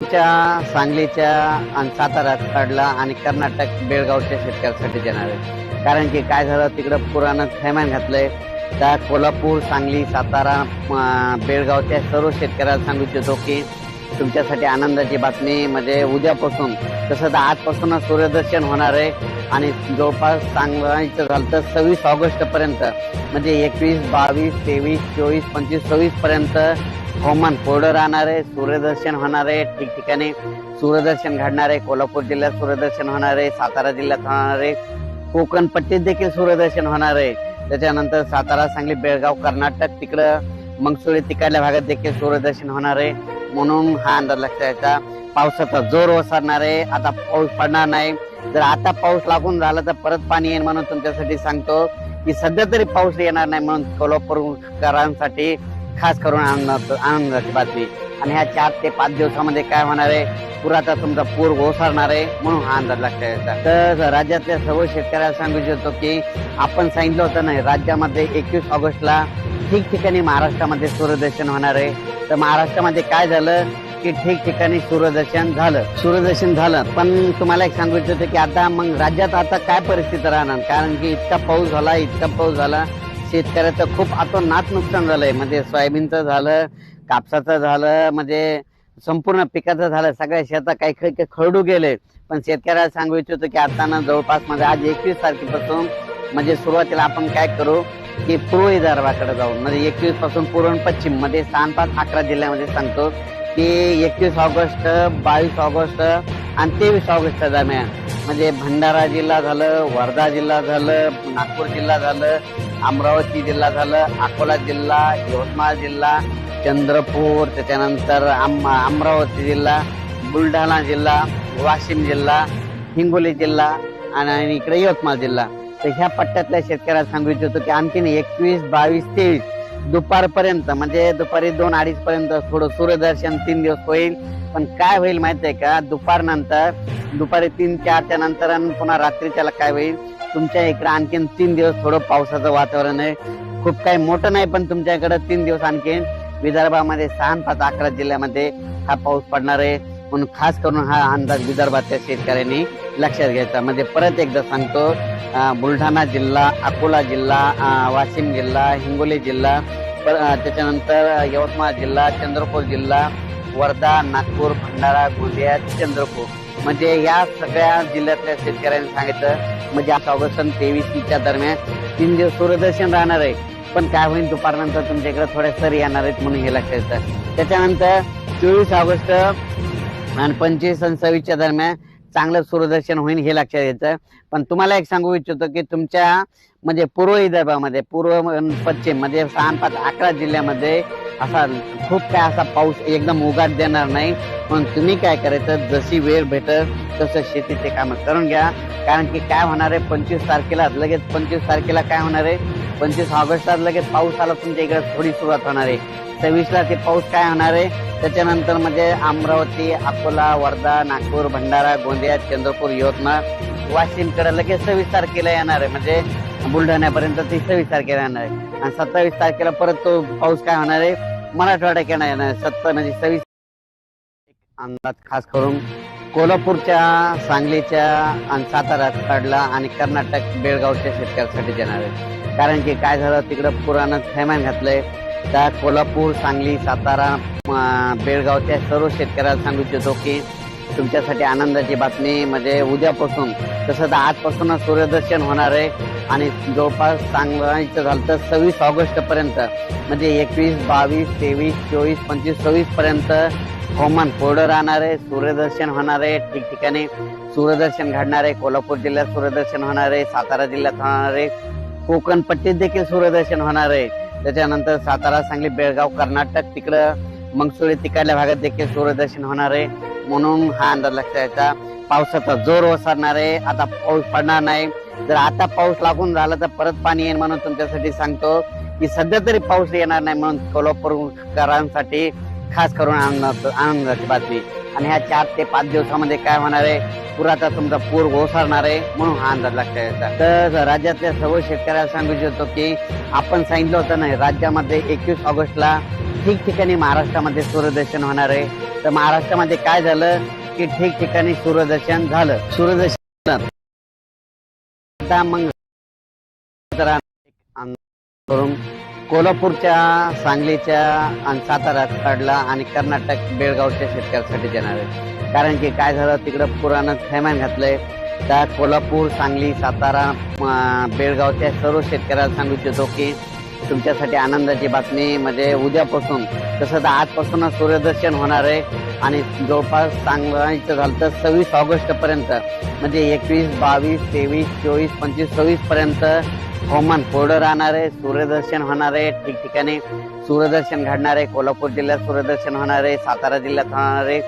आमच्या सांगलीच्या आणि सातारा कडला आणि कर्नाटक बेळगावच्या शेतकऱ्यासाठी देणार आहे. कारण की काय झालं तिकडं पुरानं थैमान घातलंय. त्या कोल्हापूर सांगली सातारा बेळगावच्या सर्व शेतकऱ्याला सांगू इच्छितो की तुमच्यासाठी आनंदाची बातमी. म्हणजे उद्यापासून तसं तर आजपासूनच सूर्यदर्शन होणार आहे. आणि जवळपास सांगायचं झालं तर सव्वीस ऑगस्ट पर्यंत म्हणजे एकवीस बावीस तेवीस चोवीस पंचवीस सव्वीस पर्यंत हवामान कोरडं राहणार आहे सूर्यदर्शन होणार आहे ठिकठिकाणी सूर्यदर्शन घडणार आहे कोल्हापूर जिल्ह्यात सूर्यदर्शन होणार आहे सातारा जिल्ह्यात होणार आहे कोकण पट्टीत देखील सूर्यदर्शन होणार. आहे त्याच्यानंतर सातारा सांगली बेळगाव कर्नाटक तिकडं मंगसुळी तिकडल्या भागात देखील सूर्यदर्शन होणार. आहे म्हणून हा अंदाज लक्षात यायचा. पावसाचा जोर ओसरणार आहे आता पाऊस पडणार नाही. जर आता पाऊस लागून झाला तर परत पाणी येईल म्हणून तुमच्यासाठी सांगतो की सध्या तरी पाऊस येणार नाही म्हणून कोल्हापूरकरांसाठी खास करून आनंद आनंदाची बातमी. आणि ह्या चार ते पाच दिवसामध्ये काय होणार आहे? पुराचा तुमचा पूर ओसरणार आहे म्हणून हा अंदाज लक्षात यायचा तर राज्यातल्या सर्व शेतकऱ्याला सांगू इच्छितो की आपण सांगितलं होतं नाही राज्यामध्ये एकवीस ऑगस्टला ठिकठिकाणी महाराष्ट्रामध्ये सूर्यदर्शन होणार आहे. तर महाराष्ट्रामध्ये काय झालं? की ठिकठिकाणी सूर्यदर्शन झालं. सूर्यदर्शन झालं. पण तुम्हाला एक सांगू इच्छितो की आता मग राज्यात आता काय परिस्थिती राहणार? कारण की इतका पाऊस झाला इतका पाऊस झाला. शेतकऱ्याचं खूप आता नुकसान झालंय. म्हणजे सोयाबीनचं झालं कापसाचं झालं म्हणजे संपूर्ण पिकाचं झालं. सगळ्या शेतात काही काही काही खरडू गेले. पण शेतकऱ्याला सांगू इच्छितो की आता ना जवळपास म्हणजे आज एकवीस तारखेपासून म्हणजे सुरुवातीला आपण काय करू की पूर्व विदर्भाकडे जाऊन म्हणजे एकवीसपासून पूर्व पश्चिममध्ये सहा पाच अकरा जिल्ह्यामध्ये सांगतो की एकवीस ऑगस्ट बावीस ऑगस्ट आणि तेवीस ऑगस्ट दरम्यान. म्हणजे भंडारा जिल्हा झालं वर्धा जिल्हा झालं नागपूर जिल्हा झालं अमरावती जिल्हा झालं अकोला जिल्हा यवतमाळ जिल्हा चंद्रपूर त्याच्यानंतर अमरावती जिल्हा बुलढाणा जिल्हा वाशिम जिल्हा हिंगोली जिल्हा आणि आणि इकडे यवतमाळ जिल्हा. तर ह्या पट्ट्यातल्या शेतकऱ्याला सांगू इच्छितो की आणखीन एकवीस बावीस तेवीस दुपारपर्यंत म्हणजे दुपारी दोन अडीच पर्यंत थोडं सूर्यदर्शन तीन दिवस होईल. पण काय होईल माहिती आहे का? दुपारनंतर दुपारी तीन चारच्या नंतर आणि पुन्हा रात्रीच्याला काय होईल? तुमच्या इकडे आणखीन तीन दिवस थोडं पावसाचं वातावरण आहे. खूप काही मोठं नाही पण तुमच्याकडे तीन दिवस आणखीन विदर्भामध्ये सहा पाच अकरा जिल्ह्यामध्ये हा पाऊस पडणार आहे. म्हणून खास करून हा अंदाज विदर्भातल्या शेतकऱ्यांनी लक्षात घ्यायचा. म्हणजे परत एकदा सांगतो बुलढाणा जिल्हा अकोला जिल्हा वाशिम जिल्हा हिंगोली जिल्हा त्याच्यानंतर यवतमाळ जिल्हा चंद्रपूर जिल्हा वर्धा नागपूर भंडारा गोंदिया चंद्रपूर. म्हणजे या सगळ्या जिल्ह्यातल्या शेतकऱ्यांनी सांगितलं म्हणजे आठ ऑगस्ट तेवीसच्या दरम्यान तीन दिवस सूर्यदर्शन राहणार आहे. पण काय होईल दुपारनंतर तुमच्या इकडे थोड्या सरी येणार आहेत म्हणून हे लक्षात येतं. त्याच्यानंतर चोवीस ऑगस्ट आणि पंचवीस आणि सव्वीसच्या दरम्यान चांगलं सूर्यदर्शन होईल हे लक्षात येतं. पण तुम्हाला एक सांगू इच्छितो की तुमच्या म्हणजे पूर्व विदर्भामध्ये पूर्व पश्चिम म्हणजे सहा पाच अकरा जिल्ह्यामध्ये असा खूप काय असा पाऊस एकदम उघाट देणार नाही. पण तुम्ही काय करायचं? जशी वेळ भेटल तसं शेतीचे काम करून घ्या. कारण की काय होणार आहे? पंचवीस तारखेला लगेच पंचवीस तारखेला काय होणार आहे? पंचवीस ऑगस्टला लगेच पाऊस आला तुमच्या इकडे थोडी सुरुवात होणार आहे. सव्वीसला ते पाऊस काय होणार आहे? त्याच्यानंतर म्हणजे अमरावती अकोला वर्धा नागपूर भंडारा गोंदिया चंद्रपूर यवतमाळ वाशिमकडे लगेच सव्वीस तारखेला येणार आहे. म्हणजे बुलढाण्यापर्यंत ती सव्वीस तारखेला येणार आहे. आणि सत्तावीस तारखेला परत तो पाऊस काय होणार आहे? मराठवाड्यात येणार येणार सत्तर म्हणजे सव्वीस अंदाज खास करून कोल्हापूरच्या सांगलीच्या आणि सातारा कडला आणि कर्नाटक बेळगावच्या शेतकऱ्यासाठी येणार आहे. कारण की काय झालं? तिकडं पुरानं थैमान घातलंय. त्या कोल्हापूर सांगली सातारा बेळगावच्या सर्व शेतकऱ्याला सांगू इच्छितो की तुमच्यासाठी आनंदाची बातमी म्हणजे उद्यापासून तसं तर आजपासूनच सूर्यदर्शन होणार आहे आणि जवळपास सांगायचं झालं तर सव्वीस ऑगस्ट पर्यंत म्हणजे एकवीस बावीस तेवीस चोवीस पंचवीस सव्वीस पर्यंत हवामान कोरडं राहणार आहे सूर्यदर्शन होणार आहे ठिकठिकाणी सूर्यदर्शन घडणार आहे कोल्हापूर जिल्ह्यात सूर्यदर्शन होणार आहे सातारा जिल्ह्यात होणार आहे कोकण पट्टीत देखील सूर्यदर्शन होणार आहे. त्याच्यानंतर सातारा सांगली बेळगाव कर्नाटक तिकडं मंगसुळी तिकडल्या भागात देखील सूर्यदर्शन होणार आहे. म्हणून हा अंदाज लक्षात यायचा पावसाचा जोर ओसरणार आहे आता पाऊस पडणार नाही. जर आता पाऊस लागून झाला तर परत पाणी येईल म्हणून तुमच्यासाठी सांगतो की सध्या तरी पाऊस येणार नाही म्हणून कोल्हापूरकरांसाठी खास करून आनंद आनंदाची बातमी. आणि ह्या चार ते पाच दिवसामध्ये काय होणार आहे? पुराचा तुमचा पूर ओसरणार आहे म्हणून हा अंदाज लक्षात यायचा तर राज्यातल्या सर्व शेतकऱ्याला सांगू इच्छितो की आपण सांगितलं होतं नाही राज्यामध्ये एकवीस ऑगस्टला ठिकठिकाणी महाराष्ट्रामध्ये सूर्यदर्शन होणार आहे. तर महाराष्ट्रामध्ये काय झालं की ठिकठिकाणी सूर्यदर्शन झालं. सूर्यदर्शन. मग करून कोल्हापूरच्या सांगलीच्या आणि साताऱ्यात कडला आणि कर्नाटक बेळगावच्या शेतकऱ्यांसाठी देणार आहे. कारण की काय झालं तिकडं पुरानं थैमान घातलंय. त्या कोल्हापूर सांगली सातारा बेळगावच्या सर्व शेतकऱ्याला सांगू इच्छितो की तुमच्यासाठी आनंदाची बातमी. म्हणजे उद्यापासून तसं तर आजपासूनच सूर्यदर्शन होणार आहे. आणि जवळपास सांगायचं झालं तर सव्वीस ऑगस्ट पर्यंत म्हणजे एकवीस बावीस तेवीस चोवीस पंचवीस सव्वीस पर्यंत हवामान कोरडं राहणार आहे. सूर्यदर्शन होणार आहे. ठिकठिकाणी सूर्यदर्शन घडणार आहे. कोल्हापूर जिल्ह्यात सूर्यदर्शन होणार आहे. सातारा जिल्ह्यात होणार आहे.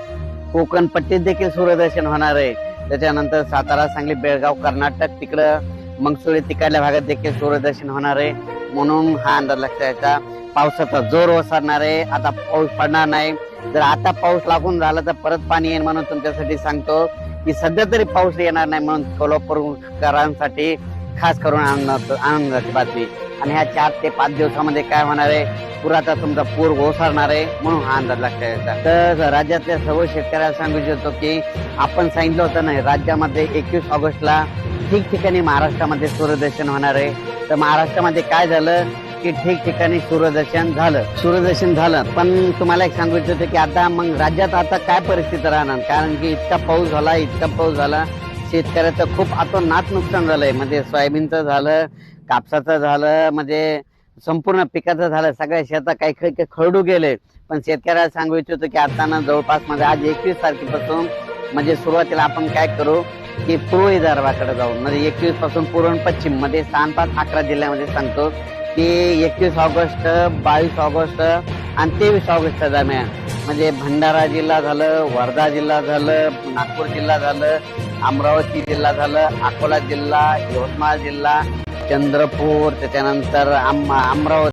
कोकण पट्टीत देखील सूर्यदर्शन होणार आहे. त्याच्यानंतर सातारा सांगली बेळगाव कर्नाटक तिकडं मंगसुळी तिकडल्या भागात देखील सूर्यदर्शन होणार आहे. म्हणून हा अंदाज लक्षात यायचा पावसाचा जोर ओसरणार आहे आता पाऊस पडणार नाही. जर आता पाऊस लागून झाला तर परत पाणी येईल म्हणून तुमच्यासाठी सांगतो की सध्या तरी पाऊस येणार नाही म्हणून कोल्हापूरकरांसाठी खास करून आनंद आनंदाची बातमी. आणि ह्या चार ते पाच दिवसामध्ये काय होणार आहे? पुराचा तुमचा पूर ओसरणार आहे म्हणून हा अंदाज लक्षात यायचा तर राज्यातल्या सर्व शेतकऱ्याला सांगू इच्छितो की आपण सांगितलं होतं नाही राज्यामध्ये एकवीस ऑगस्टला ठिकठिकाणी महाराष्ट्रामध्ये सूर्यदर्शन होणार आहे. तर महाराष्ट्रामध्ये काय झालं की ठिकठिकाणी सूर्यदर्शन झालं. सूर्यदर्शन झालं. पण तुम्हाला एक सांगू इच्छित की आता मग राज्यात आता काय परिस्थिती राहणार? कारण की इतका पाऊस झाला इतका पाऊस झाला. शेतकऱ्याचं खूप आता नुकसान झालंय. म्हणजे सोयाबीनचं झालं कापसाचं झालं म्हणजे संपूर्ण पिकाचं झालं. सगळ्या शेतात काही काही काही खरडू गेले. पण शेतकऱ्याला सांगू इच्छितो की आता ना जवळपास म्हणजे आज एकवीस तारखेपासून म्हणजे सुरुवातीला आपण काय करू? की पूर्व विदर्भाकडे जाऊन म्हणजे एकवीसपासून पूर्ण पश्चिममध्ये सहा पाच अकरा जिल्ह्यामध्ये सांगतो की एकवीस ऑगस्ट बावीस ऑगस्ट आणि तेवीस ऑगस्ट दरम्यान म्हणजे भंडारा जिल्हा झालं वर्धा जिल्हा झालं नागपूर जिल्हा झालं अमरावती जिल्हा झालं अकोला जिल्हा यवतमाळ जिल्हा चंद्रपूर त्याच्यानंतर अमरावती